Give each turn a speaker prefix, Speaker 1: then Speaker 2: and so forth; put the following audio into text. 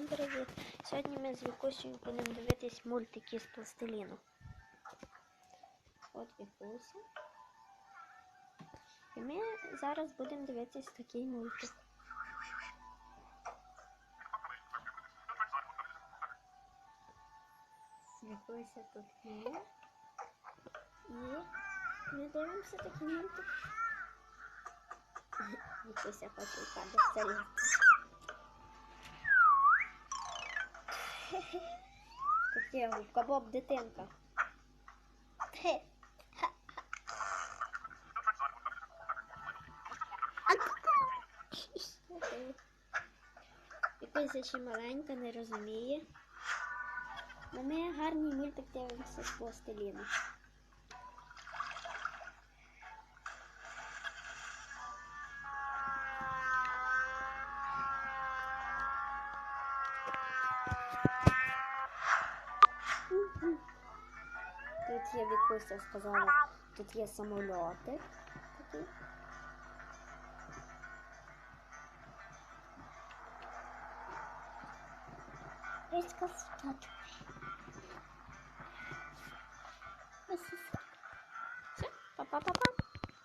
Speaker 1: Всім привіт! Сьогодні ми з Вікусею будемо дивитись мультики з пластиліну. От Вікуся. І ми зараз будемо дивитись такий мультик. Вікуся тут є. І ми дивимося такий мультик. Вікуся хоче кадр залізти. Є губка Боб дитинка. Хе. Якась ще маленька, не розуміє. Но ми гарний мультик дивимося з пластиліну. Тут є Вікуся сказала, тут є самольоти такі. Різка втачу. Все, па-па-па-па.